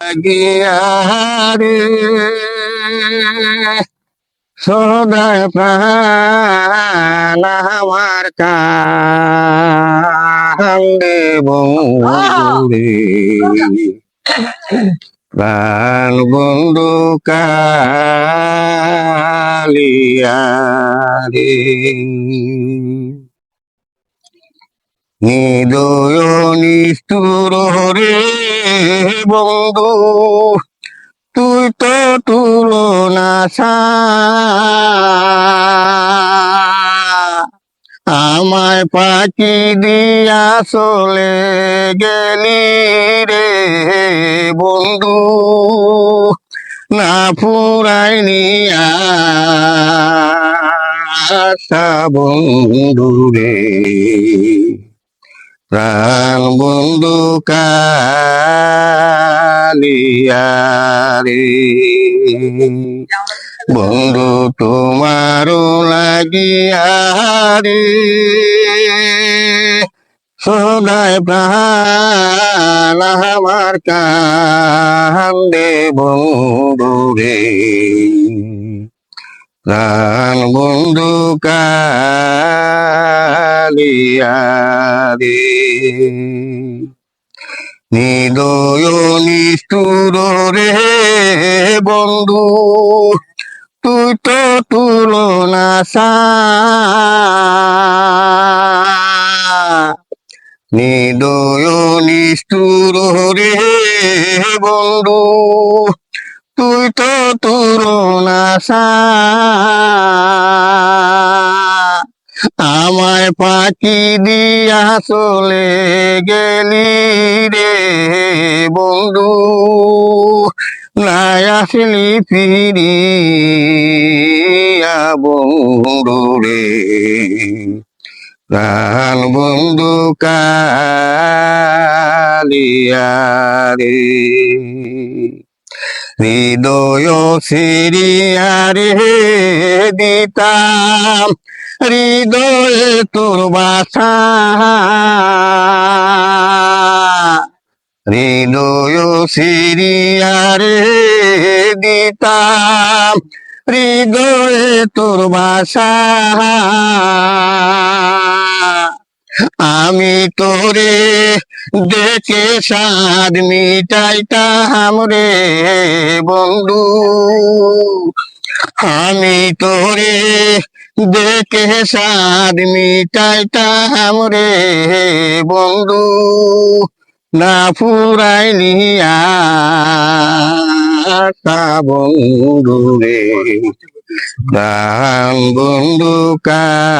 লাগিয়া রে সদায় প্রাণ আমার কান্দে বন্ধুরে প্রাণ বন্ধু কালিয়া নিদয় নিষ্ঠুর রে বন্ধু, তুই তো তুলনা আমায় পাখি দিয়া চলে গেলি রে বন্ধু, না ফুরাইনি আশা বন্ধু রে। প্রাণ বন্ধু কালিয়া রে বন্ধু তোমারও লাগিয়া রে, সদায় প্রাণ আমার কান্দে বন্ধু রে। প্রাণ বন্ধু কালিয়া রে নিদয় নিষ্ঠুর রে বন্ধু, তুই তো তুলনা নিদয় নিষ্ঠুর রে বন্ধু, তুই তো তুলনা আমায় পাখি দিয়া চলে গেলি রে বন্ধু। নাই আসলি ফিরিয়া বন্ধু রে। প্রাণ বন্ধু কালিয়া রে। হৃদয় সিরিয়ারে দিতাম। হৃদয়ে তোর বাসা। হৃদয় সিরিয়ারে দিতাম। হৃদয়ে তোর বাসা। আমি তোরে দেখে সাদ মিটাইতাম রে বন্ধু। আমি তোরে দেখে সাদ মিটাইটা আমরে বন্ধু না ফুরাই নিয়া বন্ধু রে। প্রাণ বন্ধু কালিয়া।